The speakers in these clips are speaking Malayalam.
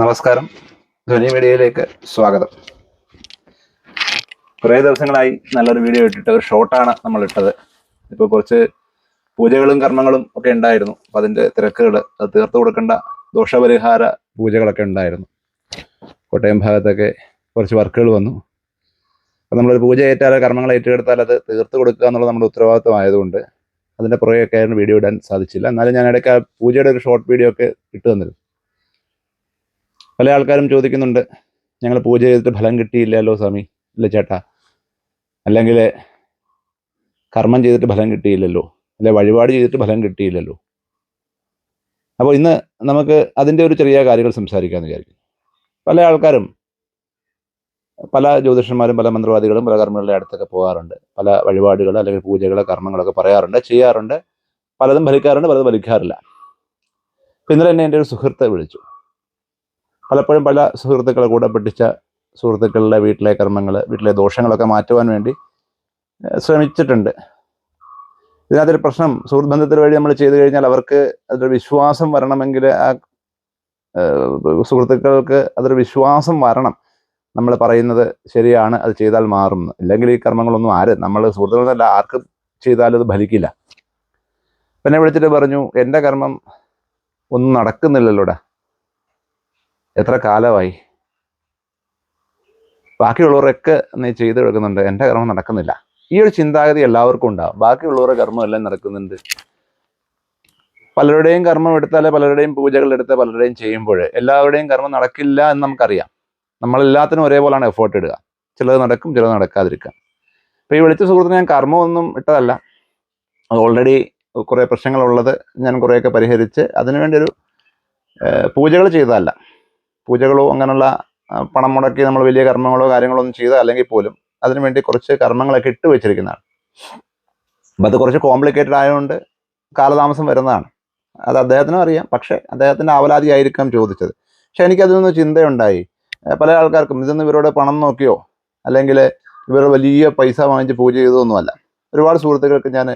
നമസ്കാരം. ധ്വനി മീഡിയയിലേക്ക് സ്വാഗതം. കുറേ ദിവസങ്ങളായി നല്ലൊരു വീഡിയോ ഇട്ടിട്ട് ഒരു ഷോർട്ടാണ് നമ്മൾ ഇട്ടത് ഇപ്പോൾ കുറച്ച് പൂജകളും കർമ്മങ്ങളും ഒക്കെ ഉണ്ടായിരുന്നു. അപ്പം അതിന്റെ തിരക്കുകൾ അത് തീർത്തു കൊടുക്കേണ്ട ദോഷപരിഹാര പൂജകളൊക്കെ ഉണ്ടായിരുന്നു. കോട്ടയം ഭാഗത്തൊക്കെ കുറച്ച് വർക്കുകൾ വന്നു. അപ്പം നമ്മളൊരു പൂജ ഏറ്റാലോ കർമ്മങ്ങൾ ഏറ്റെടുത്താൽ അത് തീർത്തു കൊടുക്കുക എന്നുള്ളത് നമ്മുടെ ഉത്തരവാദിത്വം ആയതുകൊണ്ട് അതിന്റെ പുറകെയൊക്കെ ആയിരുന്നു വീഡിയോ ഇടാൻ സാധിച്ചില്ല. എന്നാലും ഞാൻ ഇടയ്ക്ക് ആ പൂജയുടെ ഒരു ഷോർട്ട് വീഡിയോ ഒക്കെ ഇട്ട് തന്നിരുന്നു. പല ആൾക്കാരും ചോദിക്കുന്നുണ്ട് ഞങ്ങൾ പൂജ ചെയ്തിട്ട് ഫലം കിട്ടിയില്ലല്ലോ സ്വാമി അല്ലേ ചേട്ടാ? അല്ലെങ്കിൽ കർമ്മം ചെയ്തിട്ട് ഫലം കിട്ടിയില്ലല്ലോ അല്ലെ വഴിപാട് ചെയ്തിട്ട് ഫലം കിട്ടിയില്ലല്ലോ. അപ്പോൾ ഇന്ന് നമുക്ക് അതിന്റെ ഒരു ചെറിയ കാര്യങ്ങൾ സംസാരിക്കാമെന്ന് വിചാരിക്കുന്നു. പല ആൾക്കാരും പല ജ്യോതിഷന്മാരും പല മന്ത്രവാദികളും പല കർമ്മങ്ങളുടെ അടുത്തൊക്കെ പോകാറുണ്ട്. പല വഴിപാടുകൾ അല്ലെങ്കിൽ പൂജകൾ കർമ്മങ്ങളൊക്കെ പറയാറുണ്ട് ചെയ്യാറുണ്ട്. പലതും ഫലിക്കാറുണ്ട് പലതും ഫലിക്കാറില്ല. ഇന്നലെ എന്നെ എന്റെ ഒരു സുഹൃത്തെ വിളിച്ചു. പലപ്പോഴും പല സുഹൃത്തുക്കളെ കൂടെ പഠിച്ച സുഹൃത്തുക്കളുടെ വീട്ടിലെ കർമ്മങ്ങൾ വീട്ടിലെ ദോഷങ്ങളൊക്കെ മാറ്റുവാൻ വേണ്ടി ശ്രമിച്ചിട്ടുണ്ട്. ഇതിനകത്തൊരു പ്രശ്നം സുഹൃത്ത് ബന്ധത്തിൽ വഴി നമ്മൾ ചെയ്തു കഴിഞ്ഞാൽ അവർക്ക് അതൊരു വിശ്വാസം വരണമെങ്കിൽ ആ സുഹൃത്തുക്കൾക്ക് അതൊരു വിശ്വാസം വരണം. നമ്മൾ പറയുന്നത് ശരിയാണ് അത് ചെയ്താൽ മാറും. ഇല്ലെങ്കിൽ ഈ കർമ്മങ്ങളൊന്നും ആര് നമ്മൾ സുഹൃത്തുക്കളെന്നല്ല ആർക്കും ചെയ്താലും അത് ഫലിക്കില്ല. പിന്നെ വിളിച്ചിട്ട് പറഞ്ഞു എന്റെ കർമ്മം ഒന്നും നടക്കുന്നില്ലല്ലോടാ. എത്ര കാലമായി? ബാക്കിയുള്ളവരൊക്കെ നീ ചെയ്തു കിടക്കുന്നുണ്ട് എന്റെ കർമ്മം നടക്കുന്നില്ല. ഈ ഒരു ചിന്താഗതി എല്ലാവർക്കും ഉണ്ടാവും. ബാക്കിയുള്ളവരുടെ കർമ്മം എല്ലാം നടക്കുന്നുണ്ട്. പലരുടെയും കർമ്മം എടുത്താലേ പലരുടെയും പൂജകൾ എടുത്ത് പലരുടെയും ചെയ്യുമ്പോൾ എല്ലാവരുടെയും കർമ്മം നടക്കില്ല എന്ന് നമുക്കറിയാം. നമ്മളെല്ലാത്തിനും ഒരേപോലെയാണ് എഫേർട്ട് ഇടുക. ചിലത് നടക്കും ചിലത് നടക്കാതിരിക്കാം. അപ്പോൾ ഈ വിളിച്ച സുഹൃത്തിന് ഞാൻ കർമ്മമൊന്നും ഇട്ടതല്ല. അത് ഓൾറെഡി കുറേ പ്രശ്നങ്ങളുള്ളത് ഞാൻ കുറേയൊക്കെ പരിഹരിച്ച് അതിനുവേണ്ടി ഒരു പൂജകൾ ചെയ്തതല്ല. പൂജകളോ അങ്ങനെയുള്ള പണം മുടക്കി നമ്മൾ വലിയ കർമ്മങ്ങളോ കാര്യങ്ങളോ ഒന്നും ചെയ്ത അല്ലെങ്കിൽ പോലും അതിനുവേണ്ടി കുറച്ച് കർമ്മങ്ങളൊക്കെ ഇട്ട് വെച്ചിരിക്കുന്നതാണ്. അപ്പം അത് കുറച്ച് കോംപ്ലിക്കേറ്റഡ് ആയതുകൊണ്ട് കാലതാമസം വരുന്നതാണ്. അത് അദ്ദേഹത്തിനും അറിയാം. പക്ഷേ അദ്ദേഹത്തിന്റെ അവലാതി ആയിരിക്കാം ചോദിച്ചത്. പക്ഷെ എനിക്കതിൽ നിന്ന് ചിന്തയുണ്ടായി പല ആൾക്കാർക്കും ഇതൊന്നും ഇവരോട് പണം നോക്കിയോ? അല്ലെങ്കിൽ ഇവർ വലിയ പൈസ വാങ്ങിച്ച് പൂജ ചെയ്തതൊന്നുമല്ല. ഒരുപാട് സുഹൃത്തുക്കൾക്ക് ഞാൻ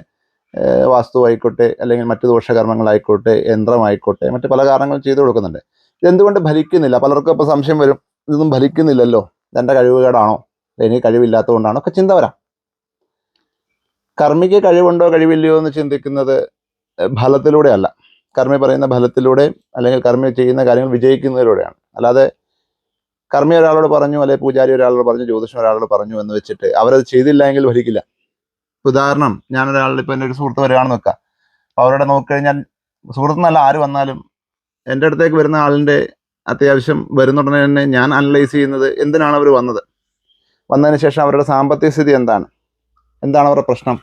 വാസ്തു ആയിക്കോട്ടെ അല്ലെങ്കിൽ മറ്റു ദോഷകർമ്മങ്ങളായിക്കോട്ടെ യന്ത്രമായിക്കോട്ടെ മറ്റ് പല കാരണങ്ങളും ചെയ്തു കൊടുക്കുന്നുണ്ട്. ഇതെന്തുകൊണ്ട് ഫലിക്കുന്നില്ല? പലർക്കും ഇപ്പോൾ സംശയം വരും ഇതൊന്നും ഫലിക്കുന്നില്ലല്ലോ? ഇതെന്റെ കഴിവുകേടാണോ? എനിക്ക് കഴിവില്ലാത്തതുകൊണ്ടാണോ? ഒക്കെ ചിന്ത വരാം. കർമ്മിക്ക് കഴിവുണ്ടോ കഴിവില്ലയോ എന്ന് ചിന്തിക്കുന്നത് ഫലത്തിലൂടെ ഫലത്തിലൂടെയല്ല. കർമ്മി പറയുന്ന ഫലത്തിലൂടെ അല്ലെങ്കിൽ കർമ്മി ചെയ്യുന്ന കാര്യങ്ങൾ വിജയിക്കുന്നതിലൂടെയാണ്. അല്ലാതെ കർമ്മി ഒരാളോട് പറഞ്ഞു അല്ലെങ്കിൽ പൂജാരി ഒരാളോട് പറഞ്ഞു ജ്യോതിഷം ഒരാളോട് പറഞ്ഞു എന്ന് വെച്ചിട്ട് അവരത് ചെയ്തില്ല എങ്കിൽ ഭരിക്കില്ല ഉദാഹരണം ഞാനൊരാളുടെ ഇപ്പം എന്റെ ഒരു സുഹൃത്ത് വരികയാണെന്ന് വെക്കാം. അവരോട് നോക്കിക്കഴിഞ്ഞാൽ സുഹൃത്തുന്നല്ല ആര് വന്നാലും എന്റെ അടുത്തേക്ക് വരുന്ന ആളിന്റെ അത്യാവശ്യം വരുന്ന ഉടനെ തന്നെ ഞാൻ അനലൈസ് ചെയ്യുന്നത് എന്തിനാണ് അവർ വന്നത്? വന്നതിന് ശേഷം അവരുടെ സാമ്പത്തിക സ്ഥിതി എന്താണ്? എന്താണ് അവരുടെ പ്രശ്നം?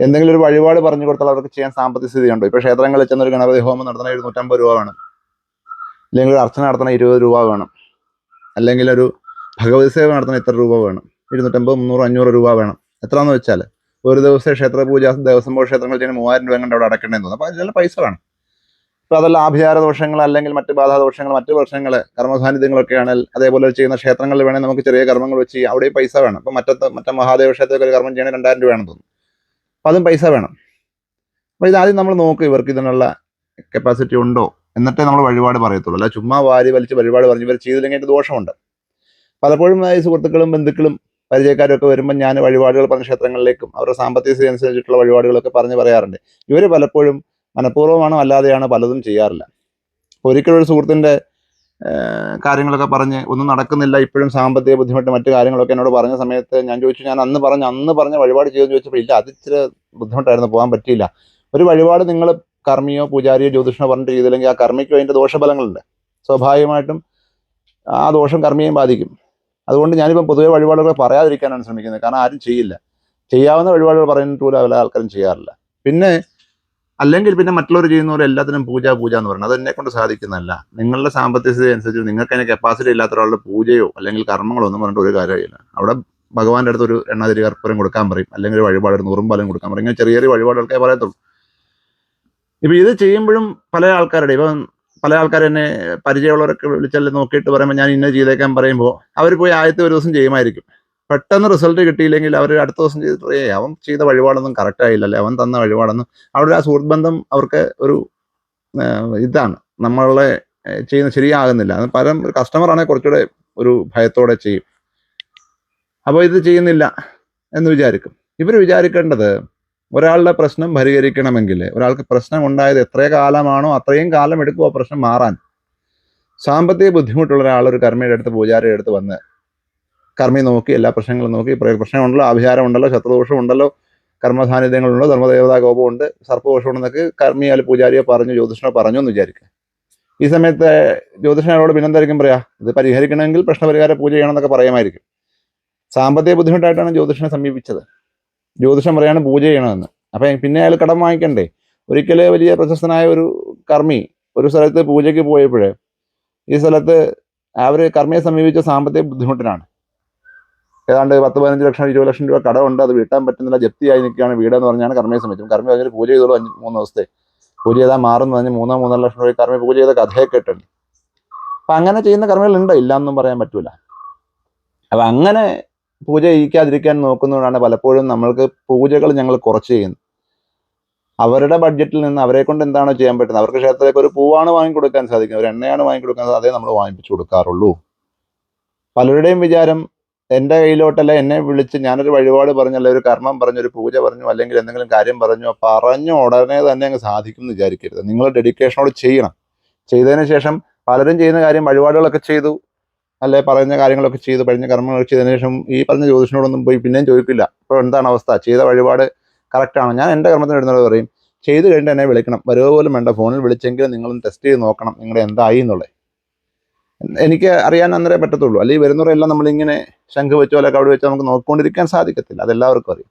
എന്തെങ്കിലും ഒരു വഴിപാട് പറഞ്ഞു കൊടുത്താൽ അവർക്ക് ചെയ്യാൻ സാമ്പത്തിക സ്ഥിതി ഉണ്ടോ ഇപ്പോൾ ക്ഷേത്രങ്ങളിൽ ചെന്ന ഒരു ഗണപതി ഹോമം നടത്തണ എഴുന്നൂറ്റമ്പത് രൂപ വേണം. അല്ലെങ്കിൽ ഒരു അർച്ചന നടത്തണ ഇരുപത് രൂപ വേണം. അല്ലെങ്കിൽ ഒരു ഭഗവത് സേവ നടത്തണ ഇത്ര രൂപ വേണം? ഇരുന്നൂറ്റമ്പത് മുന്നൂറ് അഞ്ഞൂറ് രൂപ വേണം. എത്രയെന്ന് വെച്ചാൽ ഒരു ദിവസം ക്ഷേത്ര പൂജ ദേവസ്വം ബോർഡ് ക്ഷേത്രങ്ങൾ ചെയ്യുന്ന മൂവായിരം രൂപ കണ്ട് അവിടെ അടക്കേണ്ടതെന്ന് തോന്നുന്നു. അപ്പോൾ അതിനുള്ള പൈസ വേണം. ഇപ്പൊ അതല്ല ആഭിചാര ദോഷങ്ങൾ അല്ലെങ്കിൽ മറ്റ് ബാധാദോഷങ്ങൾ മറ്റ് പ്രശ്നങ്ങൾ കർമ്മസാന്നിധ്യങ്ങളൊക്കെയാണ് അതേപോലെ ചെയ്യുന്ന ക്ഷേത്രങ്ങളിൽ വേണേൽ നമുക്ക് ചെറിയ കർമ്മങ്ങൾ വെച്ച് അവിടെ പൈസ വേണം. അപ്പം മറ്റത്തെ മറ്റേ മഹാദേവ ക്ഷേത്രത്തിൽ ഒരു കർമ്മം ചെയ്യണേ രണ്ടായിരം രൂപ വേണമെന്ന് തോന്നുന്നു. അപ്പൊ അതും പൈസ വേണം. അപ്പോൾ ഇതാദ്യം നമ്മൾ നോക്കും ഇവർക്ക് ഇതിനുള്ള കപ്പാസിറ്റി ഉണ്ടോ എന്നിട്ടേ നമ്മൾ വഴിപാട് പറയത്തുള്ളൂ. അല്ല ചുമ്മാ വാരി വലിച്ച് വഴിപാട് പറഞ്ഞ് ഇവർ ചെയ്തില്ലെങ്കിൽ അതിന്റെ ദോഷമുണ്ട്. പലപ്പോഴും ഈ സുഹൃത്തുക്കളും ബന്ധുക്കളും പരിചയക്കാരൊക്കെ വരുമ്പോൾ ഞാൻ വഴിപാടുകൾ പറഞ്ഞ ക്ഷേത്രങ്ങളിലേക്കും അവരുടെ സാമ്പത്തിക സ്ഥിതി അനുസരിച്ചിട്ടുള്ള വഴിപാടുകളൊക്കെ പറഞ്ഞ് പറയാറുണ്ട്. ഇവർ പലപ്പോഴും മനഃപൂർവമാണോ അല്ലാതെയാണ് പലതും ചെയ്യാറില്ല. ഒരിക്കലും ഒരു സുഹൃത്തിന്റെ കാര്യങ്ങളൊക്കെ പറഞ്ഞ് ഒന്നും നടക്കുന്നില്ല ഇപ്പോഴും സാമ്പത്തിക ബുദ്ധിമുട്ട് മറ്റു കാര്യങ്ങളൊക്കെ എന്നോട് പറഞ്ഞ സമയത്ത് ഞാൻ ചോദിച്ചു ഞാൻ അന്ന് പറഞ്ഞ അന്ന് പറഞ്ഞ വഴിപാട് ചെയ്തെന്ന് ചോദിച്ചപ്പോൾ ഇല്ല അത് ഇച്ചിരി ബുദ്ധിമുട്ടായിരുന്നു പോകാൻ പറ്റിയില്ല. ഒരു വഴിപാട് നിങ്ങൾ കർമ്മിയോ പൂജാരിയോ ജ്യോതിഷനോ പറഞ്ഞിട്ട് ചെയ്തില്ലെങ്കിൽ ആ കർമ്മിക്കും അതിന്റെ ദോഷഫലങ്ങളുണ്ട്. സ്വാഭാവികമായിട്ടും ആ ദോഷം കർമ്മിയെയും ബാധിക്കും. അതുകൊണ്ട് ഞാനിപ്പം പൊതുവെ വഴിപാടുകൾ പറയാതിരിക്കാനാണ് ശ്രമിക്കുന്നത് കാരണം ആരും ചെയ്യില്ല. ചെയ്യാവുന്ന വഴിപാടുകൾ പറയുന്നിട്ട് പോലും പല ആൾക്കാരും ചെയ്യാറില്ല. പിന്നെ അല്ലെങ്കിൽ പിന്നെ മറ്റുള്ളവർ ചെയ്യുന്ന പോലെ എല്ലാത്തിനും പൂജ പൂജ എന്ന് പറയുന്നത്. അത് എന്നെ കൊണ്ട് സാധിക്കുന്നതല്ല. നിങ്ങളുടെ സാമ്പത്തിക സ്ഥിതി അനുസരിച്ച് നിങ്ങൾക്ക് അതിന് കപ്പാസിറ്റി ഇല്ലാത്ത ഒരാളുടെ പൂജയോ അല്ലെങ്കിൽ കർമ്മങ്ങളോ ഒന്നും പറഞ്ഞിട്ട് ഒരു കാര്യമില്ല അവിടെ ഭഗവാന്റെ അടുത്ത് ഒരു എണ്ണതിരി കർപ്പൂരം കൊടുക്കാൻ പറയും. അല്ലെങ്കിൽ ഒരു വഴിപാട് ഒരു കൊടുക്കാൻ പറയും. ഇങ്ങനെ ചെറിയ ചെറിയ വഴിപാടുകൾക്കേ പറയത്തുള്ളൂ. ഇപ്പൊ ഇത് ചെയ്യുമ്പോഴും പല ആൾക്കാരുടെ ഇപ്പം പല ആൾക്കാർ എന്നെ പരിചയമുള്ളവരൊക്കെ വിളിച്ചല്ലേ നോക്കിയിട്ട് പറയുമ്പോൾ ഞാൻ ഇന്ന ചെയ്തേക്കാൻ പറയുമ്പോൾ അവർ പോയി ആദ്യത്തെ ഒരു ദിവസം ചെയ്യുമായിരിക്കും. പെട്ടെന്ന് റിസൾട്ട് കിട്ടിയില്ലെങ്കിൽ അവർ അടുത്ത ദിവസം ചെയ്തിട്ട് ഏ അവൻ ചെയ്ത വഴിപാടൊന്നും കറക്റ്റ് ആയില്ലല്ലേ അവൻ തന്ന വഴിപാടൊന്നും അവിടെ ആ സുഹൃത്ത് ബന്ധം അവർക്ക് ഒരു ഇതാണ്. നമ്മളെ ചെയ്യുന്ന ശരിയാകുന്നില്ല. അത് ഒരു കസ്റ്റമർ ആണെങ്കിൽ കുറച്ചുകൂടെ ഒരു ഭയത്തോടെ ചെയ്യും. അപ്പോൾ ഇത് ചെയ്യുന്നില്ല എന്ന് വിചാരിക്കും. ഇവർ വിചാരിക്കേണ്ടത് ഒരാളുടെ പ്രശ്നം പരിഹരിക്കണമെങ്കിൽ ഒരാൾക്ക് പ്രശ്നം ഉണ്ടായത് എത്ര കാലമാണോ അത്രയും കാലം എടുക്കും ആ പ്രശ്നം മാറാൻ. സാമ്പത്തിക ബുദ്ധിമുട്ടുള്ള ഒരാൾ ഒരു കർമ്മയുടെ അടുത്ത് പൂജാരിയുടെ അടുത്ത് വന്ന് കർമ്മി നോക്കി എല്ലാ പ്രശ്നങ്ങളും നോക്കി പ്ര- പ്രശ്നമുണ്ടല്ലോ ആഭിചാരമുണ്ടല്ലോ ഉണ്ടല്ലോ ശത്രുദോഷം ഉണ്ടല്ലോ കർമ്മസാന്നിധ്യങ്ങളുണ്ടോ ധർമ്മദേവതാ കോപമുണ്ട് സർപ്പദോഷം ഉണ്ടെന്നൊക്കെ കർമ്മി അല്ലെങ്കിൽ പൂജാരിയെ പറഞ്ഞു ജ്യോതിഷനോ പറഞ്ഞു എന്ന് വിചാരിക്കുക. ഈ സമയത്ത് ജ്യോതിഷനോട് പിന്നെന്തായിരിക്കും പറയാ? ഇത് പരിഹരിക്കണമെങ്കിൽ പ്രശ്നപരിഹാര പൂജ ചെയ്യണം എന്നൊക്കെ പറയാമായിരിക്കും. സാമ്പത്തിക ബുദ്ധിമുട്ടായിട്ടാണ് ജ്യോതിഷനെ സമീപിച്ചത്. ജ്യോതിഷം പറയാണ് പൂജ ചെയ്യണമെന്ന്. അപ്പൊ പിന്നെ അയാൾ കടം വാങ്ങിക്കണ്ടേ? ഒരിക്കൽ വലിയ പ്രശസ്തനായ ഒരു കർമ്മി ഒരു സ്ഥലത്ത് പൂജയ്ക്ക് പോയപ്പോഴേ ഈ സ്ഥലത്ത് അവർ കർമ്മിയെ സമീപിച്ച സാമ്പത്തിക ബുദ്ധിമുട്ടിനാണ് ഏതാണ്ട് പത്ത് പതിനഞ്ച് ലക്ഷം ഇരുപത് ലക്ഷം രൂപ കടമുണ്ട്. അത് വീട്ടാൻ പറ്റുന്നില്ല. ജപ്തിയായി നിൽക്കുകയാണ് വീടെന്ന് പറഞ്ഞാണ് കർമ്മയെ സമയത്തും കർമ്മ അതിന് പൂജ ചെയ്തോളൂ അഞ്ച് മൂന്ന് ദിവസത്തെ. പൂജ ചെയ്താൽ മാറുന്നു അതിന് മൂന്നോ മൂന്നര ലക്ഷം രൂപ കർമ്മ പൂജ ചെയ്ത കഥയൊക്കെ ഇട്ടുണ്ട് അപ്പൊ അങ്ങനെ ചെയ്യുന്ന കർമ്മികളുണ്ട് ഇല്ല എന്നും പറയാൻ പറ്റൂല. അപ്പൊ അങ്ങനെ പൂജ ചെയ്യിക്കാതിരിക്കാൻ നോക്കുന്നതുകൊണ്ടാണ് പലപ്പോഴും നമ്മൾക്ക് പൂജകൾ ഞങ്ങൾ കുറച്ച് ചെയ്യുന്നത്. അവരുടെ ബഡ്ജറ്റിൽ നിന്ന് അവരെ കൊണ്ട് എന്താണോ ചെയ്യാൻ പറ്റുന്നത്. അവർക്ക് ക്ഷേത്രത്തിലേക്ക് ഒരു പൂവാണ് വാങ്ങിക്കൊടുക്കാൻ സാധിക്കുന്നത്. ഒരു എണ്ണയാണ് വാങ്ങിക്കൊടുക്കുന്നത് അതേ നമ്മൾ വാങ്ങിപ്പിച്ചു കൊടുക്കാറുള്ളൂ. പലരുടെയും വിചാരം എന്റെ കയ്യിലോട്ടല്ല എന്നെ വിളിച്ച് ഞാനൊരു വഴിപാട് പറഞ്ഞല്ല ഒരു കർമ്മം പറഞ്ഞു ഒരു പൂജ പറഞ്ഞു അല്ലെങ്കിൽ എന്തെങ്കിലും കാര്യം പറഞ്ഞു പറഞ്ഞു ഉടനെ തന്നെ അങ്ങ് സാധിക്കും എന്ന് വിചാരിക്കരുത്. നിങ്ങൾ ഡെഡിക്കേഷനോട് ചെയ്യണം. ചെയ്തതിന് ശേഷം പലരും ചെയ്യുന്ന കാര്യം വഴിപാടുകളൊക്കെ ചെയ്തു അല്ലെ പറഞ്ഞ കാര്യങ്ങളൊക്കെ ചെയ്തു കഴിഞ്ഞ കർമ്മങ്ങളൊക്കെ ചെയ്തതിന് ശേഷം ഈ പറഞ്ഞ ജ്യോതിഷനോടൊന്നും പോയി പിന്നെയും ചോദിക്കില്ല. ഇപ്പോൾ എന്താണ് അവസ്ഥ? ചെയ്ത വഴിപാട് കറക്റ്റാണ് ഞാൻ എന്റെ കർമ്മത്തിന് ഇടുന്നത് പറയും ചെയ്ത് കഴിഞ്ഞിട്ട് എന്നെ വിളിക്കണം. വരുക പോലും വേണ്ട. ഫോണിൽ വിളിച്ചെങ്കിലും നിങ്ങളൊന്ന് ടെസ്റ്റ് ചെയ്ത് നോക്കണം. നിങ്ങളുടെ എന്തായി എന്നുള്ളത്. എനിക്ക് അറിയാൻ അന്നേരേ പറ്റത്തുള്ളൂ. അല്ലെങ്കിൽ വരുന്നവരെല്ലാം നമ്മളിങ്ങനെ ശംഖ് വെച്ചോ അല്ലെങ്കിൽ അവിടെ വെച്ചോ നമുക്ക് നോക്കിക്കൊണ്ടിരിക്കാൻ സാധിക്കത്തില്ല. അതെല്ലാവർക്കും അറിയും.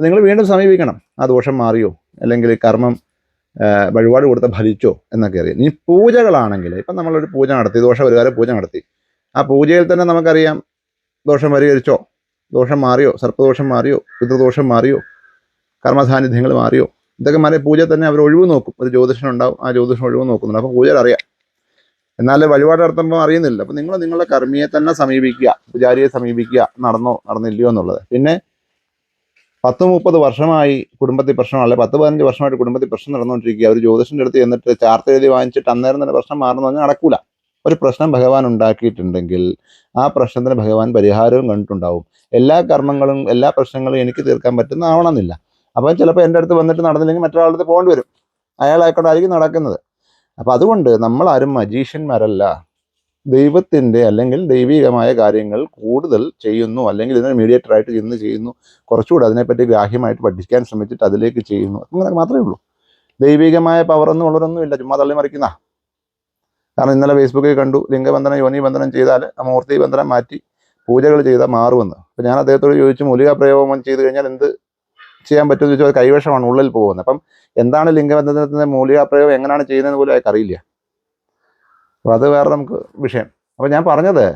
നിങ്ങൾ വീണ്ടും സമീപിക്കണം. ആ ദോഷം മാറിയോ? അല്ലെങ്കിൽ കർമ്മം വഴിപാട് കൊടുത്ത ഫലിച്ചോ എന്നൊക്കെ അറിയാം. ഇനി പൂജകളാണെങ്കിൽ ഇപ്പം നമ്മളൊരു പൂജ നടത്തി ദോഷം ദോഷപരിഹാര പൂജ നടത്തി. ആ പൂജയിൽ തന്നെ നമുക്കറിയാം ദോഷം പരിഹരിച്ചോ? ദോഷം മാറിയോ? സർപ്പദോഷം മാറിയോ? പിതൃദോഷം മാറിയോ? കർമ്മസാന്നിധ്യങ്ങൾ മാറിയോ? ഇതൊക്കെ മാറിയ പൂജ തന്നെ അവർ ഒഴിവ് നോക്കും. ഒരു ജ്യോതിഷനുണ്ടാവും ആ ജ്യോതിഷം ഒഴിവ് നോക്കുന്നുണ്ട്. അപ്പോൾ പൂജ അറിയാം. എന്നാൽ വഴിപാട് നടത്തുമ്പോൾ അറിയുന്നില്ല. അപ്പം നിങ്ങൾ നിങ്ങളുടെ കർമ്മിയെ തന്നെ സമീപിക്കുക. പൂജാരിയെ സമീപിക്കുക. നടന്നോ നടന്നില്ലയോ എന്നുള്ളത്. പിന്നെ പത്ത് മുപ്പത് വർഷമായി കുടുംബത്തിൽ പ്രശ്നം അല്ലെ പത്ത് പതിനഞ്ച് വർഷമായിട്ട് കുടുംബത്തിൽ പ്രശ്നം നടന്നുകൊണ്ടിരിക്കുക. ഒരു ജ്യോതിഷന്റെ അടുത്ത് ചെന്നിട്ട് ചാർത്ത് എഴുതി വാങ്ങിച്ചിട്ട് അന്നേരം തന്നെ പ്രശ്നം മാറുന്നു പറഞ്ഞാൽ നടക്കൂല. ഒരു പ്രശ്നം ഭഗവാൻ ഉണ്ടാക്കിയിട്ടുണ്ടെങ്കിൽ ആ പ്രശ്നത്തിന് ഭഗവാൻ പരിഹാരവും കണ്ടിട്ടുണ്ടാവും. എല്ലാ കർമ്മങ്ങളും എല്ലാ പ്രശ്നങ്ങളും എനിക്ക് തീർക്കാൻ പറ്റുന്ന ആവണമെന്നില്ല അപ്പം ചിലപ്പോൾ എന്റെ അടുത്ത് വന്നിട്ട് നടന്നില്ലെങ്കിൽ മറ്റൊരാളുടെ പോകേണ്ടി വരും. അയാളായിക്കൊണ്ടായിരിക്കും നടക്കുന്നത്. അപ്പം അതുകൊണ്ട് നമ്മൾ ആരും മജീഷ്യന്മാരല്ല. ദൈവത്തിന്റെ അല്ലെങ്കിൽ ദൈവികമായ കാര്യങ്ങൾ കൂടുതൽ ചെയ്യുന്നു അല്ലെങ്കിൽ ഇതിന് മീഡിയേറ്റർ ആയിട്ട് ഇന്ന് ചെയ്യുന്നു കുറച്ചുകൂടെ അതിനെപ്പറ്റി ഗ്രാഹ്യമായിട്ട് പഠിക്കാൻ ശ്രമിച്ചിട്ട് അതിലേക്ക് ചെയ്യുന്നു. അങ്ങനെ മാത്രമേ ഉള്ളൂ. ദൈവികമായ പവർ ഒന്നും ഉള്ളവരൊന്നും ഇല്ല ചുമ്മാ തള്ളി മറിക്കുന്ന. കാരണം ഇന്നലെ ഫേസ്ബുക്കിൽ കണ്ടു ലിംഗബന്ധനം യോനി ബന്ധനം ചെയ്താൽ മൂർത്തി ബന്ധനം മാറ്റി പൂജകൾ ചെയ്താൽ മാറുമെന്ന്. അപ്പം ഞാൻ അദ്ദേഹത്തോട് ചോദിച്ചു മൂലിക പ്രയോഗം ചെയ്ത് കഴിഞ്ഞാൽ എന്ത് ചെയ്യാൻ പറ്റുമെന്ന് ചോദിച്ചാൽ കൈവശമാണ് ഉള്ളിൽ പോകുന്നത്. അപ്പം എന്താണ് ലിംഗബന്ധനത്തിന്റെ മൂല്യാപ്രയോഗം? പ്രയോഗം എങ്ങനെയാണ് ചെയ്യുന്നതെന്ന് പോലും അയാൾക്ക് അറിയില്ല. അപ്പോൾ അത് വേറെ നമുക്ക് വിഷയം. അപ്പോൾ ഞാൻ പറഞ്ഞത്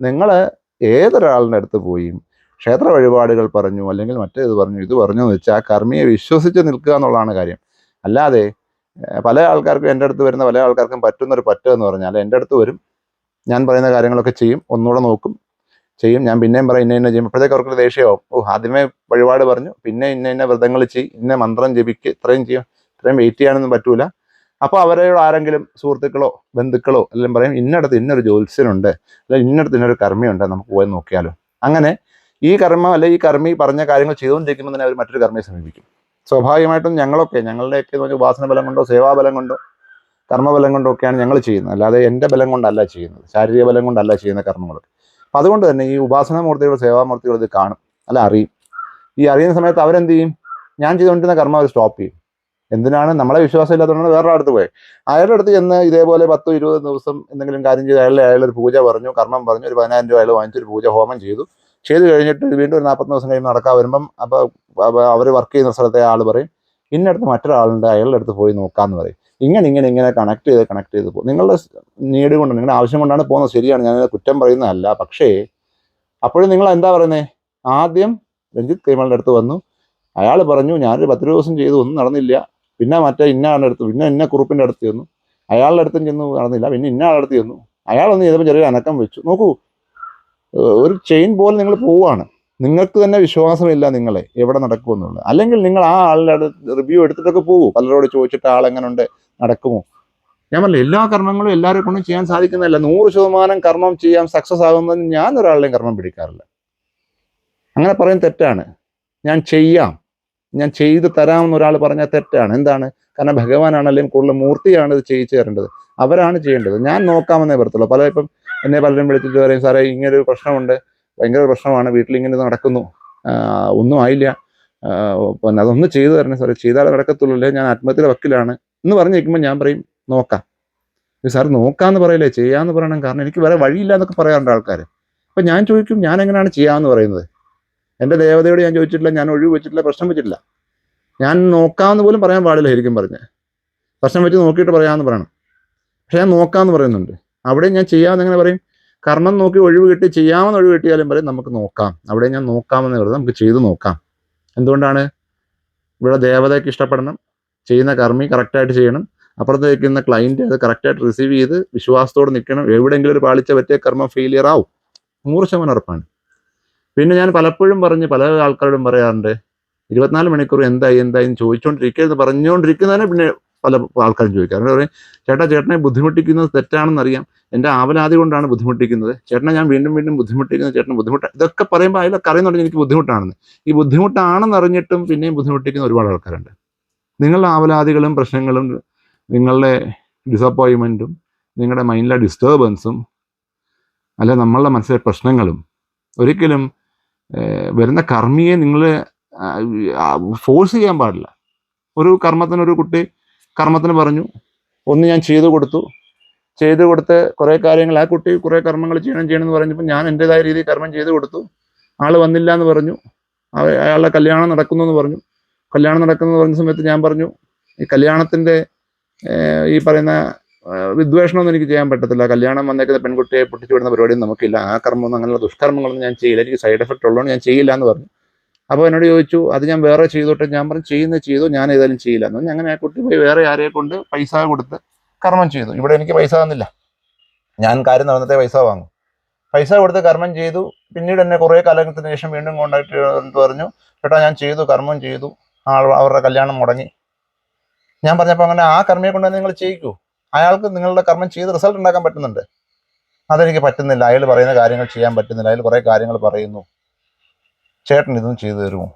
നിങ്ങൾ ഏതൊരാളുടെ അടുത്ത് പോയി ക്ഷേത്ര വഴിപാടുകൾ പറഞ്ഞു അല്ലെങ്കിൽ മറ്റേത് പറഞ്ഞു ഇത് പറഞ്ഞു എന്ന് വെച്ചാൽ ആ കർമ്മിയെ വിശ്വസിച്ച് നിൽക്കുക എന്നുള്ളതാണ് കാര്യം. അല്ലാതെ പല ആൾക്കാർക്കും എന്റെ അടുത്ത് വരുന്ന പല ആൾക്കാർക്കും പറ്റുന്നൊരു പറ്റുക എന്ന് പറഞ്ഞാൽ എന്റെ അടുത്ത് വരും ഞാൻ പറയുന്ന കാര്യങ്ങളൊക്കെ ചെയ്യും ഒന്നുകൂടെ നോക്കും ചെയ്യും. ഞാൻ പിന്നെയും പറയും ഇന്ന ഇന്ന ചെയ്യും. അപ്പോഴത്തേക്ക് അവർക്ക് ദേഷ്യമാവും. ഓ ആദ്യമേ വഴിപാട് പറഞ്ഞു. പിന്നെ ഇന്ന ഇന്ന വ്രതങ്ങൾ ചെയ്യും. ഇന്ന മന്ത്രം ജപിക്ക്. ഇത്രയും ചെയ്യും. ഇത്രയും വെയിറ്റ് ചെയ്യാനൊന്നും പറ്റൂല. അപ്പോൾ അവരോട് ആരെങ്കിലും സുഹൃത്തുക്കളോ ബന്ധുക്കളോ എല്ലാം പറയും ഇന്നടത്ത് ഇന്നൊരു ജ്യോത്സ്യനുണ്ട്. അല്ലെങ്കിൽ ഇന്നടത്ത് ഇന്നൊരു കർമ്മിയുണ്ട്. നമുക്ക് പോയി നോക്കിയാലോ. അങ്ങനെ ഈ കർമ്മം അല്ലെ ഈ കർമ്മി പറഞ്ഞ കാര്യങ്ങൾ ചെയ്തുകൊണ്ടിരിക്കുമ്പോൾ തന്നെ അവർ മറ്റൊരു കർമ്മിയെ സമീപിക്കും. സ്വാഭാവികമായിട്ടും ഞങ്ങളൊക്കെ ഞങ്ങളുടെയൊക്കെ എന്ന് പറഞ്ഞാൽ ഉപാസന ബലം കൊണ്ടോ സേവാബലം കൊണ്ടോ കർമ്മബലം കൊണ്ടൊക്കെയാണ് ഞങ്ങൾ ചെയ്യുന്നത്. അല്ലാതെ എന്റെ ബലം കൊണ്ടല്ല ചെയ്യുന്നത്. ശാരീരിക ബലം കൊണ്ടല്ല ചെയ്യുന്ന കർമ്മങ്ങളൊക്കെ അപ്പം അതുകൊണ്ട് തന്നെ ഈ ഉപാസനാമൂർത്തികളും സേവാമൂർത്തികളും ഇത് കാണും. അല്ല അറിയും. ഈ അറിയുന്ന സമയത്ത് അവരെന്ത് ചെയ്യും? ഞാൻ ചെയ്തുകൊണ്ടിരുന്ന കർമ്മം അവർ സ്റ്റോപ്പ് ചെയ്യും. എന്തിനാണ്? നമ്മളെ വിശ്വാസം ഇല്ലാത്തതുകൊണ്ട് വേറെ അടുത്ത് പോയി. അയാളുടെ അടുത്ത് ചെന്ന് ഇതേപോലെ പത്തോ ഇരുപത് ദിവസം എന്തെങ്കിലും കാര്യം ചെയ്ത് അയാളെ ഒരു പൂജ പറഞ്ഞു കർമ്മം പറഞ്ഞു ഒരു പതിനായിരം രൂപ അയാൾ വാങ്ങിച്ചൊരു പൂജ ഹോമം ചെയ്തു. ചെയ്ത് കഴിഞ്ഞിട്ട് വീണ്ടും ഒരു നാൽപ്പത്തി ദിവസം കഴിയുമ്പോൾ നടക്കാൻ വരുമ്പം അപ്പോൾ അവർ വർക്ക് ചെയ്യുന്ന സ്ഥലത്തെ ആൾ പറയും ഇന്നടുത്ത് മറ്റൊരാളുണ്ട് അയാളുടെ അടുത്ത് പോയി നോക്കാമെന്ന് പറയും. ഇങ്ങനെ ഇങ്ങനെ ഇങ്ങനെ കണക്ട് ചെയ്ത് കണക്ട് ചെയ്ത് പോകും. നിങ്ങളുടെ നീട് കൊണ്ട് നിങ്ങളുടെ ആവശ്യം കൊണ്ടാണ് പോകുന്നത്. ശരിയാണ്. ഞാൻ കുറ്റം പറയുന്നതല്ല. പക്ഷേ അപ്പോഴും നിങ്ങൾ എന്താ പറയുന്നത് ആദ്യം രഞ്ജിത്ത് കൈമളുടെ അടുത്ത് വന്നു. അയാൾ പറഞ്ഞു ഞാനൊരു പത്ത് ദിവസം ചെയ്തു ഒന്നും നടന്നില്ല. പിന്നെ മറ്റേ ഇന്ന ആളുടെ അടുത്ത് പിന്നെ ഇന്ന കുറുപ്പിന്റെ അടുത്ത് ചെന്നു. അയാളുടെ അടുത്തും ചെന്നു നടന്നില്ല. പിന്നെ ഇന്ന ആളുടെ അടുത്ത് ചെന്നു. അയാളൊന്ന് ചെയ്തപ്പോൾ ചെറിയ അനക്കം വെച്ചു. നോക്കൂ ഒരു ചെയിൻ പോലെ നിങ്ങൾ പോവാണ്. നിങ്ങൾക്ക് തന്നെ വിശ്വാസമില്ല നിങ്ങളെ എവിടെ നടക്കുമെന്നുള്ളത് അല്ലെങ്കിൽ നിങ്ങൾ ആ ആളുടെ റിവ്യൂ എടുത്തിട്ടൊക്കെ പോകൂ. പലരോട് ചോദിച്ചിട്ട് ആൾ എങ്ങനെയുണ്ട് നടക്കുമോ? ഞാൻ പറഞ്ഞില്ല എല്ലാ കർമ്മങ്ങളും എല്ലാവരെ കൊണ്ടും ചെയ്യാൻ സാധിക്കുന്നതല്ല. നൂറ് ശതമാനം കർമ്മം ചെയ്യാൻ സക്സസ് ആകുന്നതിന് ഞാൻ ഒരാളുടെയും കർമ്മം പിടിക്കാറില്ല. അങ്ങനെ പറയാൻ തെറ്റാണ്. ഞാൻ ചെയ്യാം. ഞാൻ ചെയ്തു തരാമെന്ന് ഒരാൾ പറഞ്ഞാൽ തെറ്റാണ്. എന്താണ്? കാരണം ഭഗവാനാണ് അല്ലെങ്കിൽ കൂടുതൽ മൂർത്തിയാണ് ഇത് ചെയ്യിച്ചു തരേണ്ടത്. അവരാണ് ചെയ്യേണ്ടത്. ഞാൻ നോക്കാമെന്നേ പറയത്തുള്ളൂ പല ഇപ്പം എന്നെ പലരും വിളിച്ചിട്ട് പറയും സാറേ ഇങ്ങനൊരു പ്രശ്നമുണ്ട്. ഭയങ്കര പ്രശ്നമാണ്. വീട്ടിൽ ഇങ്ങനെ നടക്കുന്നു. ഒന്നും ആയില്ല. പിന്നെ അതൊന്ന് ചെയ്തു തരണേ. സാറേ ചെയ്താലേ നടക്കത്തുള്ളൂ. ഞാൻ ആത്മഹത്യയുടെ വക്കിലാണ്. എന്ന് പറഞ്ഞിരിക്കുമ്പോൾ ഞാൻ പറയും നോക്കാം. സാർ നോക്കാന്ന് പറയില്ലേ? ചെയ്യാന്ന് പറയണം. കാരണം എനിക്ക് വേറെ വഴിയില്ല എന്നൊക്കെ പറയാറുണ്ട് ആൾക്കാർ അപ്പം ഞാൻ ചോദിക്കും ഞാൻ എങ്ങനെയാണ് ചെയ്യാമെന്ന് പറയുന്നത്? എന്റെ ദേവതയോട് ഞാൻ ചോദിച്ചിട്ടില്ല. ഞാൻ ഒഴിവ് വെച്ചിട്ടില്ല പ്രശ്നം വെച്ചിട്ടില്ല. ഞാൻ നോക്കാമെന്ന് പോലും പറയാൻ പാടില്ല ശരിക്കും പറഞ്ഞ്. പ്രശ്നം വെച്ച് നോക്കിയിട്ട് പറയാമെന്ന് പറയണം. പക്ഷെ ഞാൻ നോക്കാമെന്ന് പറയുന്നുണ്ട്. അവിടെ ഞാൻ ചെയ്യാമെന്ന് എങ്ങനെ പറയും? കർമ്മം നോക്കി ഒഴിവ് കിട്ടി ചെയ്യാമെന്ന് ഒഴിവ് കിട്ടിയാലും പറയും നമുക്ക് നോക്കാം. അവിടെ ഞാൻ നോക്കാമെന്ന് പറയുന്നത് നമുക്ക് ചെയ്തു നോക്കാം. എന്തുകൊണ്ടാണ്? ഇവിടെ ദേവതയ്ക്ക് ഇഷ്ടപ്പെടണം ചെയ്യുന്ന കർമ്മി കറക്റ്റായിട്ട് ചെയ്യണം അപ്പുറത്ത് നിൽക്കുന്ന ക്ലയന്റ് അത് കറക്റ്റായിട്ട് റിസീവ് ചെയ്ത് വിശ്വാസത്തോടെ നിൽക്കണം എവിടെയെങ്കിലും ഒരു പാളിച്ച പറ്റിയ കർമ്മം ഫെയിലിയർ ആവും. നൂറ് ശതമാനം ഉറപ്പാണ്. പിന്നെ ഞാൻ പലപ്പോഴും പറഞ്ഞ് പല ആൾക്കാരോടും പറയാറുണ്ട് ഇരുപത്തിനാല് മണിക്കൂർ എന്തായി എന്തായി എന്ന് ചോദിച്ചുകൊണ്ടിരിക്കുന്നത് പറഞ്ഞുകൊണ്ടിരിക്കുന്നതിനെ പിന്നെ പല ആൾക്കാരും ചോദിക്കാറുണ്ട് പറയും ചേട്ടാ ചേട്ടനെ ബുദ്ധിമുട്ടിക്കുന്നത് തെറ്റാണെന്നറിയാം. എന്റെ ആവലാതി കൊണ്ടാണ് ബുദ്ധിമുട്ടിക്കുന്നത്. ചേട്ടനെ ഞാൻ വീണ്ടും വീണ്ടും ബുദ്ധിമുട്ടിക്കുന്നത് ചേട്ടന് ബുദ്ധിമുട്ട് ഇതൊക്കെ പറയുമ്പോൾ അതിലൊക്കെ അറിയുന്നുണ്ടെങ്കിൽ എനിക്ക് ബുദ്ധിമുട്ടാണെന്ന്. ഈ ബുദ്ധിമുട്ടാണെന്ന് അറിഞ്ഞിട്ടും പിന്നെയും ബുദ്ധിമുട്ടിക്കുന്ന ഒരുപാട് ആൾക്കാരുണ്ട്. നിങ്ങളുടെ ആവലാതികളും പ്രശ്നങ്ങളും നിങ്ങളുടെ ഡിസപ്പോയിൻമെന്റും നിങ്ങളുടെ മൈൻഡിലെ ഡിസ്റ്റർബൻസും അല്ല നമ്മളുടെ മനസ്സിലെ പ്രശ്നങ്ങളും ഒരിക്കലും വരുന്ന കർമ്മിയെ നിങ്ങൾ ഫോഴ്സ് ചെയ്യാൻ പാടില്ല. ഒരു കർമ്മത്തിനൊരു കുട്ടി കർമ്മത്തിന് പറഞ്ഞു. ഒന്ന് ഞാൻ ചെയ്തു കൊടുത്തു. ചെയ്തു കൊടുത്ത് കുറേ കാര്യങ്ങൾ ആ കുട്ടി കുറേ കർമ്മങ്ങൾ ചെയ്യണം ചെയ്യണം എന്ന് പറഞ്ഞപ്പോൾ ഞാൻ എന്റെതായ രീതിയിൽ കർമ്മം ചെയ്തു കൊടുത്തു. ആൾ വന്നില്ല എന്ന് പറഞ്ഞു. അയാളുടെ കല്യാണം നടക്കുന്നു എന്ന് പറഞ്ഞു. കല്യാണം നടക്കുന്നു പറഞ്ഞ സമയത്ത് ഞാൻ പറഞ്ഞു ഈ കല്യാണത്തിന്റെ ഈ പറയുന്ന വിദ്വേഷണമൊന്നും എനിക്ക് ചെയ്യാൻ പറ്റത്തില്ല. കല്യാണം വന്നേക്കുന്ന പെൺകുട്ടിയെ പൊട്ടിച്ചു വിടുന്ന പരിപാടിയൊന്നും നമുക്കില്ല. ആ കർമ്മമൊന്നും അങ്ങനെയുള്ള ദുഷ്കർമ്മങ്ങളൊന്നും ഞാൻ ചെയ്യില്ല. എനിക്ക് സൈഡ് എഫക്റ്റ് ഉള്ളതുകൊണ്ട് ഞാൻ ചെയ്യില്ല എന്ന് പറഞ്ഞു. അപ്പോൾ എന്നോട് ചോദിച്ചു അത് ഞാൻ വേറെ ചെയ്തോട്ടെ? ഞാൻ പറഞ്ഞു ചെയ്യുന്ന ചെയ്തു ഞാൻ ഏതായാലും ചെയ്യില്ല. എന്ന് അങ്ങനെ ആ കുട്ടി പോയി വേറെ ആരെ കൊണ്ട് പൈസ കൊടുത്ത് കർമ്മം ചെയ്തു. ഇവിടെ എനിക്ക് പൈസ തന്നില്ല. ഞാൻ കാര്യം നടന്നിട്ടേ പൈസ വാങ്ങും. പൈസ കൊടുത്ത് കർമ്മം ചെയ്തു. പിന്നീട് എന്നെ കുറേ കാലത്തിന് ശേഷം വീണ്ടും കോണ്ടാക്ട് ചെയ്തിട്ട് പറഞ്ഞു ചേട്ടാ ഞാൻ ചെയ്തു കർമ്മം ചെയ്തു. ആൾ അവരുടെ കല്യാണം മുടങ്ങി. ഞാൻ പറഞ്ഞപ്പോൾ അങ്ങനെ ആ കർമ്മയെ കൊണ്ട് നിങ്ങൾ ചെയ്യിക്കൂ. അയാൾക്ക് നിങ്ങളുടെ കർമ്മം ചെയ്ത് റിസൾട്ട് ഉണ്ടാക്കാൻ പറ്റുന്നുണ്ട്. അതെനിക്ക് പറ്റുന്നില്ല. അയാൾ പറയുന്ന കാര്യങ്ങൾ ചെയ്യാൻ പറ്റുന്നില്ല. അയാൾ കുറേ കാര്യങ്ങൾ പറയുന്നു. ചേട്ടൻ ഇതൊന്നും ചെയ്തു തരുമോ?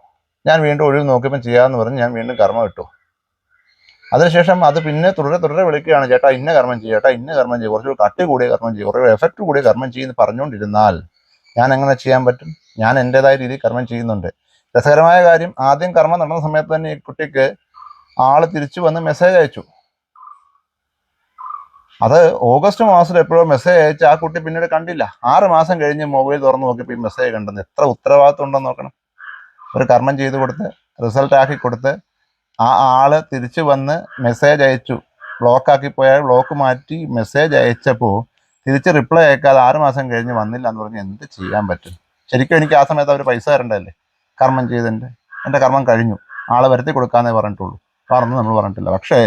ഞാൻ വീണ്ടും ഒഴിവ് നോക്കിയപ്പോൾ ചെയ്യാമെന്ന് പറഞ്ഞ് ഞാൻ വീണ്ടും കർമ്മം ഇട്ടു. അതിനുശേഷം അത് പിന്നെ തുടരെ തുടരെ വിളിക്കുകയാണ് ചേട്ടാ ഇന്ന കർമ്മം ചെയ്യും ചേട്ടാ ഇന്ന കർമ്മം ചെയ്യും കുറച്ചുകൂടി കട്ടി കൂടിയ കർമ്മം ചെയ്യും കുറേ എഫക്റ്റ് കൂടിയ കർമ്മം ചെയ്യുമെന്ന് പറഞ്ഞുകൊണ്ടിരുന്നാൽ ഞാൻ എങ്ങനെ ചെയ്യാൻ പറ്റും? ഞാൻ എന്റെതായ രീതിയിൽ കർമ്മം ചെയ്യുന്നുണ്ട്. രസകരമായ കാര്യം ആദ്യം കർമ്മം നടന്ന സമയത്ത് തന്നെ ഈ കുട്ടിക്ക് ആൾ തിരിച്ചു വന്ന് മെസ്സേജ് അയച്ചു. അത് ഓഗസ്റ്റ് മാസത്തിൽ എപ്പോഴും മെസ്സേജ് അയച്ച് ആ കുട്ടി പിന്നീട് കണ്ടില്ല. ആറ് മാസം കഴിഞ്ഞ് മൊബൈൽ തുറന്ന് നോക്കിയപ്പോൾ ഈ മെസ്സേജ് കണ്ടെന്ന്. എത്ര ഉത്തരവാദിത്വം ഉണ്ടെന്ന് നോക്കണം. ഒരു കർമ്മം ചെയ്ത് കൊടുത്ത് റിസൾട്ട് ആക്കി കൊടുത്ത് ആ ആൾ തിരിച്ചു വന്ന് മെസ്സേജ് അയച്ചു. ബ്ലോക്ക് ആക്കി പോയാൽ ബ്ലോക്ക് മാറ്റി മെസ്സേജ് അയച്ചപ്പോൾ തിരിച്ച് റിപ്ലൈ അയക്കാതെ ആറ് മാസം കഴിഞ്ഞ് വന്നില്ല എന്ന് പറഞ്ഞ് എന്ത് ചെയ്യാൻ പറ്റും? ശരിക്കും എനിക്ക് ആ സമയത്ത് അവർ പൈസ തരണ്ടല്ലേ കർമ്മം ചെയ്തതിന്റെ എന്റെ കർമ്മം കഴിഞ്ഞു. ആളെ വരുത്തി കൊടുക്കാന്നേ പറഞ്ഞിട്ടുള്ളൂ. പറഞ്ഞു നമ്മൾ പറഞ്ഞിട്ടില്ല. പക്ഷേ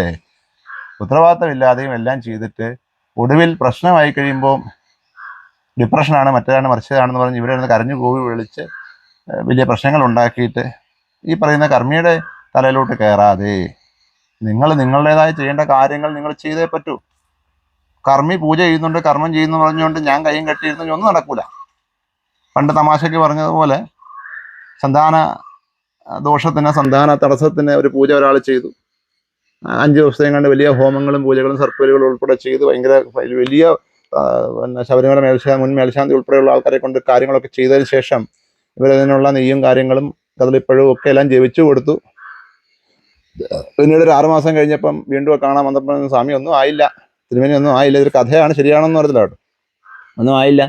ഉത്തരവാദിത്തമില്ലാതെയും എല്ലാം ചെയ്തിട്ട് ഒടുവിൽ പ്രശ്നമായി കഴിയുമ്പോൾ ഡിപ്രഷനാണ് മറ്റേതാണ് മറിച്ചതാണെന്ന് പറഞ്ഞ് ഇവരെ നിന്ന് കരഞ്ഞു കൂവി വിളിച്ച് വലിയ പ്രശ്നങ്ങൾ ഉണ്ടാക്കിയിട്ട് ഈ പറയുന്ന കർമ്മിയുടെ തലയിലോട്ട് കയറാതെ നിങ്ങൾ നിങ്ങളുടേതായി ചെയ്യേണ്ട കാര്യങ്ങൾ നിങ്ങൾ ചെയ്തേ പറ്റൂ. കർമ്മി പൂജ ചെയ്യുന്നുണ്ട് കർമ്മം ചെയ്യുന്നു പറഞ്ഞുകൊണ്ട് ഞാൻ കൈയും കെട്ടിയിരുന്നു ഒന്നും നടക്കൂല. പണ്ട് തമാശയ്ക്ക് പറഞ്ഞതുപോലെ സന്താന ദോഷത്തിന് സന്താന തടസ്സത്തിന് ഒരു പൂജ ഒരാൾ ചെയ്തു. അഞ്ച് ദിവസത്തേയും കണ്ട് വലിയ ഹോമങ്ങളും പൂജകളും സർപ്പലുകളും ഉൾപ്പെടെ ചെയ്ത് ഭയങ്കര വലിയ പിന്നെ ശബരിമല മേൽശാ മുൻ മേൽശാന്തി ഉൾപ്പെടെയുള്ള ആൾക്കാരെ കൊണ്ട് കാര്യങ്ങളൊക്കെ ചെയ്തതിന് ശേഷം ഇവരതിനുള്ള നെയ്യും കാര്യങ്ങളും കദളിപ്പഴവും ഒക്കെ എല്ലാം ജപിച്ചു കൊടുത്തു. പിന്നീട് ഒരു ആറുമാസം കഴിഞ്ഞപ്പം വീണ്ടും കാണാൻ വന്നപ്പോൾ സ്വാമി ഒന്നും ആയില്ല. തിരുമേനി ഒന്നും ആയില്ല. ഇതൊരു കഥയാണ് ശരിയാണെന്ന് പറഞ്ഞില്ല കേട്ടോ. ഒന്നും ആയില്ല.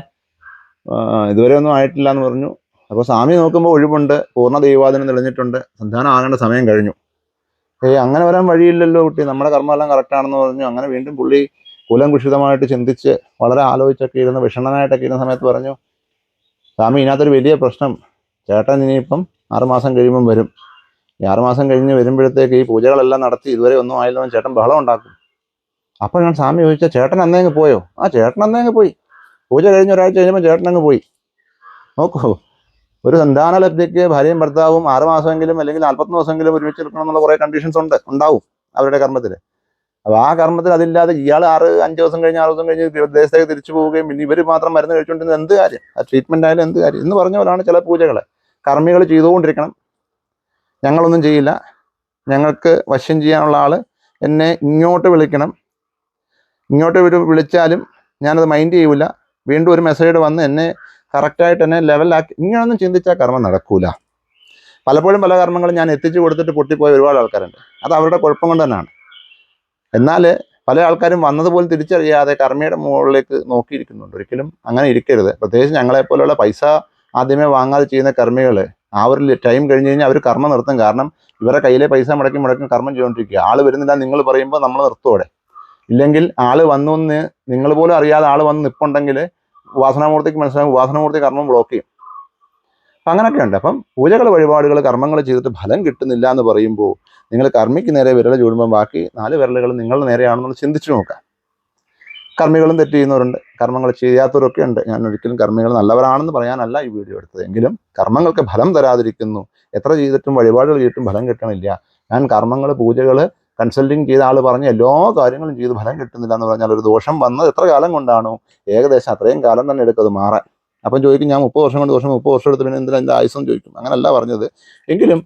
ഇതുവരെ ഒന്നും ആയിട്ടില്ല എന്ന് പറഞ്ഞു. അപ്പോൾ സ്വാമി നോക്കുമ്പോൾ ഒഴിവുണ്ട്. പൂർണ ദൈവാദിനം തെളിഞ്ഞിട്ടുണ്ട്. സന്ധാനം ആകേണ്ട സമയം കഴിഞ്ഞു. ഏയ് അങ്ങനെ വരാൻ വഴിയില്ലല്ലോ കുട്ടി. നമ്മുടെ കർമ്മമെല്ലാം കറക്റ്റാണെന്ന് പറഞ്ഞു. അങ്ങനെ വീണ്ടും പുള്ളി കുലംകുഷിതമായിട്ട് ചിന്തിച്ച് വളരെ ആലോചിച്ചൊക്കെ ഇരുന്ന് വിഷണ്ണനായിട്ടൊക്കെ ഇരുന്ന സമയത്ത് പറഞ്ഞു സ്വാമി ഇതിനകത്തൊരു വലിയ പ്രശ്നം. ചേട്ടൻ ഇനിയിപ്പം ആറുമാസം കഴിയുമ്പം വരും. ഈ ആറുമാസം കഴിഞ്ഞ് വരുമ്പോഴത്തേക്ക് ഈ പൂജകളെല്ലാം നടത്തി ഇതുവരെ ഒന്നും ആയില്ലെന്ന് ചേട്ടൻ ബഹളം ഉണ്ടാക്കും. അപ്പോൾ ഞാൻ സ്വാമി ചോദിച്ച ചേട്ടൻ അന്നേങ്ങ് പോയോ? ആ ചേട്ടൻ അന്നേങ്ങ് പോയി. പൂജ കഴിഞ്ഞ ഒരാഴ്ച കഴിയുമ്പോൾ ചേട്ടൻ അങ്ങ് പോയി. നോക്കൂ ഒരു സന്താന ലബ്ധിക്ക് ഭാര്യയും ഭർത്താവും ആറ് മാസമെങ്കിലും അല്ലെങ്കിൽ നാൽപ്പത്തൊന്ന് ദിവസമെങ്കിലും ഒരുമിച്ച് എടുക്കണം എന്നുള്ള കുറേ കണ്ടീഷൻസ് ഉണ്ട് ഉണ്ടാവും അവരുടെ കർമ്മത്തിൽ അപ്പോൾ ആ കർമ്മത്തിൽ അതില്ലാതെ ഇയാൾ ആറ് അഞ്ച് ദിവസം കഴിഞ്ഞ് ആറ് ദിവസം കഴിഞ്ഞ് ദേശത്തേക്ക് തിരിച്ചു പോവുകയും പിന്നെ ഇവർ മാത്രം മരുന്ന് കഴിച്ചുകൊണ്ടിരുന്നത് എന്ത് കാര്യം? ആ ട്രീറ്റ്മെന്റ് ആയാലും എന്ത് കാര്യം? എന്ന് പറഞ്ഞ പോലാണ് ചില പൂജകൾ കർമ്മികൾ ചെയ്തുകൊണ്ടിരിക്കണം. ഞങ്ങളൊന്നും ചെയ്യില്ല. ഞങ്ങൾക്ക് വശ്യം ചെയ്യാനുള്ള ആൾ എന്നെ ഇങ്ങോട്ട് വിളിക്കണം. ഇങ്ങോട്ട് വിളിച്ചാലും ഞാനത് മൈൻഡ് ചെയ്യൂല. വീണ്ടും ഒരു മെസ്സേജ് വന്ന് എന്നെ കറക്റ്റായിട്ട് തന്നെ ലെവലാക്കി ഇങ്ങനെയൊന്നും ചിന്തിച്ചാൽ കർമ്മം നടക്കൂല. പലപ്പോഴും പല കർമ്മങ്ങളും ഞാൻ എത്തിച്ചു കൊടുത്തിട്ട് പൊട്ടിപ്പോയ ഒരുപാട് ആൾക്കാരുണ്ട്. അത് അവരുടെ കുഴപ്പം കൊണ്ട് തന്നെയാണ്. എന്നാൽ പല ആൾക്കാരും വന്നതുപോലും തിരിച്ചറിയാതെ കർമ്മയുടെ മുകളിലേക്ക് നോക്കിയിരിക്കുന്നുണ്ട്. ഒരിക്കലും അങ്ങനെ ഇരിക്കരുത്. പ്രത്യേകിച്ച് ഞങ്ങളെപ്പോലുള്ള പൈസ ആദ്യമേ വാങ്ങാതെ ചെയ്യുന്ന കർമ്മികൾ ആ ഒരു ടൈം കഴിഞ്ഞ് കഴിഞ്ഞാൽ അവർ കർമ്മം നിർത്തും. കാരണം ഇവരെ കയ്യിലെ പൈസ മുടക്കി മുടക്കി കർമ്മം ചെയ്തുകൊണ്ടിരിക്കുക ആൾ വരുന്നില്ല നിങ്ങൾ പറയുമ്പോൾ നമ്മൾ നിർത്തുവോടെ ഇല്ലെങ്കിൽ ആൾ വന്നു നിങ്ങൾ പോലും അറിയാതെ ആൾ വന്ന് നിപ്പുണ്ടെങ്കിൽ വാസനാമൂർത്തിക്ക് മനസ്സിലാകും ഉപാസനാമൂർത്തി കർമ്മം ബ്ലോക്ക് ചെയ്യും. അപ്പം അങ്ങനെയൊക്കെ ഉണ്ട് അപ്പം പൂജകൾ വഴിപാടുകൾ കർമ്മങ്ങൾ ചെയ്തിട്ട് ഫലം കിട്ടുന്നില്ല എന്ന് പറയുമ്പോൾ നിങ്ങൾ കർമ്മിക്ക് നേരെ വിരൽ ചൂടുമ്പോൾ ബാക്കി നാല് വിരലുകൾ നിങ്ങളുടെ നേരെയാണെന്ന് ചിന്തിച്ചു നോക്കാം കർമ്മികളും തെറ്റ് ചെയ്യുന്നവരുണ്ട്. കർമ്മങ്ങൾ ചെയ്യാത്തവരൊക്കെ ഉണ്ട്. ഞാൻ ഒരിക്കലും കർമ്മികൾ നല്ലവരാണെന്ന് പറയാനല്ല ഈ വീഡിയോ എടുത്തത്. എങ്കിലും കർമ്മങ്ങൾക്ക് ഫലം തരാതിരിക്കുന്നു. എത്ര ചെയ്തിട്ടും വഴിപാടുകൾ ചെയ്തിട്ടും ഫലം കിട്ടണില്ല. ഞാൻ കർമ്മങ്ങൾ പൂജകൾ കൺസൾട്ടിങ് ചെയ്ത ആൾ പറഞ്ഞ എല്ലാ കാര്യങ്ങളും ചെയ്ത് ഫലം കിട്ടുന്നില്ല എന്ന് പറഞ്ഞാൽ ഒരു ദോഷം വന്നത് എത്ര കാലം കൊണ്ടാണോ? ഏകദേശം അത്രയും കാലം തന്നെ എടുക്കും അത് മാറാൻ. അപ്പം ചോദിക്കും ഞാൻ മുപ്പത് വർഷം കൊണ്ട് ദോഷം മുപ്പത് വർഷം എടുത്ത് പിന്നെ എന്തിനാ എന്റെ ആയുസം ചോദിക്കും? അങ്ങനല്ല പറഞ്ഞത്. എങ്കിലും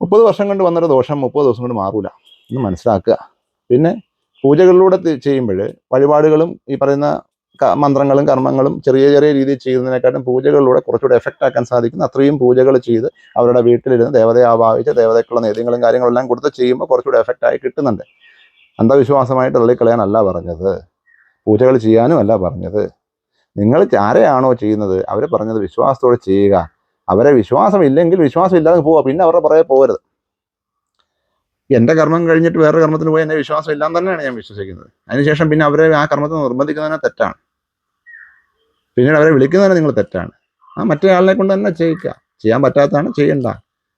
മുപ്പത് വർഷം കൊണ്ട് വന്നൊരു ദോഷം മുപ്പത് ദിവസം കൊണ്ട് മാറൂല എന്ന് മനസ്സിലാക്കുക. പിന്നെ പൂജകളിലൂടെ ചെയ്യുമ്പോൾ വഴിപാടുകളും ഈ പറയുന്ന മന്ത്രങ്ങളും കർമ്മങ്ങളും ചെറിയ ചെറിയ രീതിയിൽ ചെയ്യുന്നതിനെക്കാട്ടും പൂജകളിലൂടെ കുറച്ചുകൂടെ എഫക്റ്റ് ആക്കാൻ സാധിക്കുന്നു. അത്രയും പൂജകൾ ചെയ്ത് അവരുടെ വീട്ടിലിരുന്ന് ദേവതയെ ആവാഹിച്ച് ദേവതയ്ക്കുള്ള നേദ്യങ്ങളും കാര്യങ്ങളെല്ലാം കൊടുത്ത് ചെയ്യുമ്പോൾ കുറച്ചുകൂടെ എഫക്റ്റ് ആയി കിട്ടുന്നുണ്ട്. അന്ധവിശ്വാസമായിട്ട് തള്ളിക്കളയാനല്ല പറഞ്ഞത്. പൂജകൾ ചെയ്യാനും അല്ല പറഞ്ഞത്. നിങ്ങൾ ആരെയാണോ ചെയ്യുന്നത്? അവർ പറഞ്ഞത് വിശ്വാസത്തോടെ ചെയ്യുക. അവരെ വിശ്വാസം ഇല്ലെങ്കിൽ വിശ്വാസം ഇല്ലാതെ പോവുക പിന്നെ അവരുടെ പുറകെ പോകരുത്. എന്റെ കർമ്മം കഴിഞ്ഞിട്ട് വേറെ കർമ്മത്തിന് പോയി എന്റെ വിശ്വാസം ഇല്ലാന്ന് തന്നെയാണ് ഞാൻ വിശ്വസിക്കുന്നത്. അതിനുശേഷം പിന്നെ അവരെ ആ കർമ്മത്തെ നിർബന്ധിക്കുന്നതിനെ തെറ്റാണ്. പിന്നീട് അവരെ വിളിക്കുന്നതിന് നിങ്ങൾ തെറ്റാണ്. ആ മറ്റേ കൊണ്ട് തന്നെ ചെയ്യിക്കുക. ചെയ്യാൻ പറ്റാത്തതാണ് ചെയ്യണ്ട.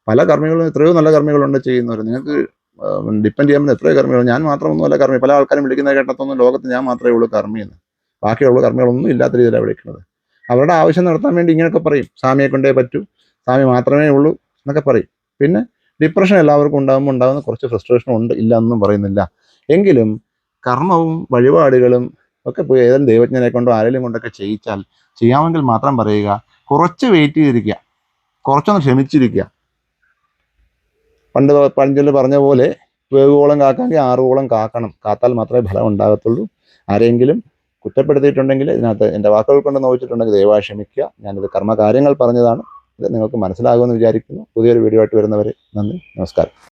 പല കർമ്മികളും എത്രയോ നല്ല കർമ്മികളുണ്ട് ചെയ്യുന്നവർ നിങ്ങൾക്ക് ഡിപ്പെൻഡ് ചെയ്യാൻ പറ്റുന്ന എത്രയോ കർമ്മികൾ. ഞാൻ മാത്രമൊന്നുമല്ല കർമ്മി. പല ആൾക്കാരും വിളിക്കുന്ന കേട്ടത്തൊന്നും ലോകത്ത് ഞാൻ മാത്രമേ ഉള്ളൂ കർമ്മിയെന്ന്. ബാക്കിയുള്ള കർമ്മികളൊന്നും ഇല്ലാത്ത രീതിയിലാണ് വിളിക്കുന്നത്. അവരുടെ ആവശ്യം നടത്താൻ വേണ്ടി ഇങ്ങനെയൊക്കെ പറയും. സ്വാമിയെ കൊണ്ടേ പറ്റൂ. സ്വാമി മാത്രമേ ഉള്ളൂ എന്നൊക്കെ പറയും. പിന്നെ ഡിപ്രഷൻ എല്ലാവർക്കും ഉണ്ടാകുമ്പോൾ ഉണ്ടാകുന്ന കുറച്ച് ഫ്രസ്ട്രേഷൻ ഉണ്ട് ഇല്ല എന്നും പറയുന്നില്ല. എങ്കിലും കർമ്മവും വഴിപാടുകളും ഒക്കെ പോയി ഏതെങ്കിലും ദൈവജ്ഞനെ കൊണ്ടോ ആരെങ്കിലും കൊണ്ടൊക്കെ ചെയ്യിച്ചാൽ ചെയ്യാമെങ്കിൽ മാത്രം പറയുക. കുറച്ച് വെയിറ്റ് ചെയ്തിരിക്കുക. കുറച്ചൊന്ന് ക്ഷമിച്ചിരിക്കുക. പണ്ട് പഞ്ചൽ പറഞ്ഞ പോലെ വേഗോളം കാക്കാമെങ്കിൽ ആറുകോളം കാക്കണം. കാത്താൽ മാത്രമേ ഫലം ഉണ്ടാകത്തുള്ളൂ. ആരെങ്കിലും കുറ്റപ്പെടുത്തിയിട്ടുണ്ടെങ്കിൽ ഇതിനകത്ത് എന്റെ വാക്കുകൾ കൊണ്ട് നോക്കിയിട്ടുണ്ടെങ്കിൽ ദയവായി ക്ഷമിക്കുക. ഞാനിത് കർമ്മകാര്യങ്ങൾ പറഞ്ഞതാണ്. ഇത് നിങ്ങൾക്ക് മനസ്സിലാകുമെന്ന് വിചാരിക്കുന്നു. പുതിയൊരു വീഡിയോ ആയിട്ട് വരുന്നവരെ നന്ദി. നമസ്കാരം.